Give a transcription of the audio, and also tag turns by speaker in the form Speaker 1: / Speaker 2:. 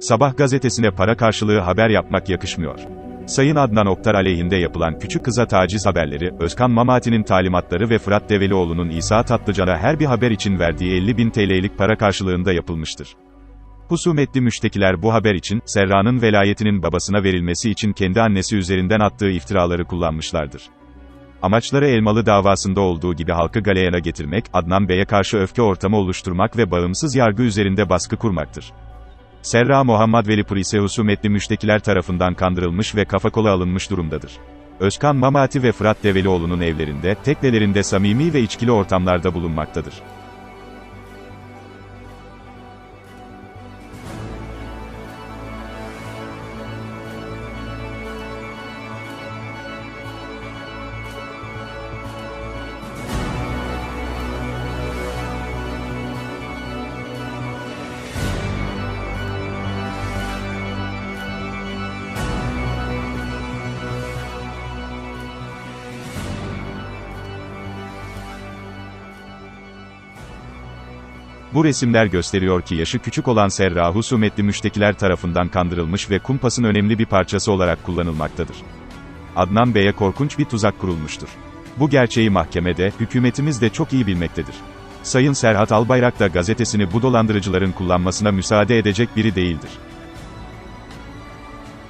Speaker 1: Sabah gazetesine para karşılığı haber yapmak yakışmıyor. Sayın Adnan Oktar aleyhinde yapılan küçük kıza taciz haberleri, Özkan Mamati'nin talimatları ve Fırat Develioğlu'nun İsa Tatlıcan'a her bir haber için verdiği 50 bin TL'lik para karşılığında yapılmıştır. Husumetli müştekiler bu haber için, Serra'nın velayetinin babasına verilmesi için kendi annesi üzerinden attığı iftiraları kullanmışlardır. Amaçları Elmalı davasında olduğu gibi halkı galeyana getirmek, Adnan Bey'e karşı öfke ortamı oluşturmak ve bağımsız yargı üzerinde baskı kurmaktır. Serra Muhammed Velipur ise husumetli müştekiler tarafından kandırılmış ve kafa kola alınmış durumdadır. Özkan Mamati ve Fırat Develioğlu'nun evlerinde, teknelerinde samimi ve içkili ortamlarda bulunmaktadır. Bu resimler gösteriyor ki yaşı küçük olan Serra husumetli müştekiler tarafından kandırılmış ve kumpasın önemli bir parçası olarak kullanılmaktadır. Adnan Bey'e korkunç bir tuzak kurulmuştur. Bu gerçeği mahkemede, hükümetimiz de çok iyi bilmektedir. Sayın Serhat Albayrak da gazetesini bu dolandırıcıların kullanmasına müsaade edecek biri değildir.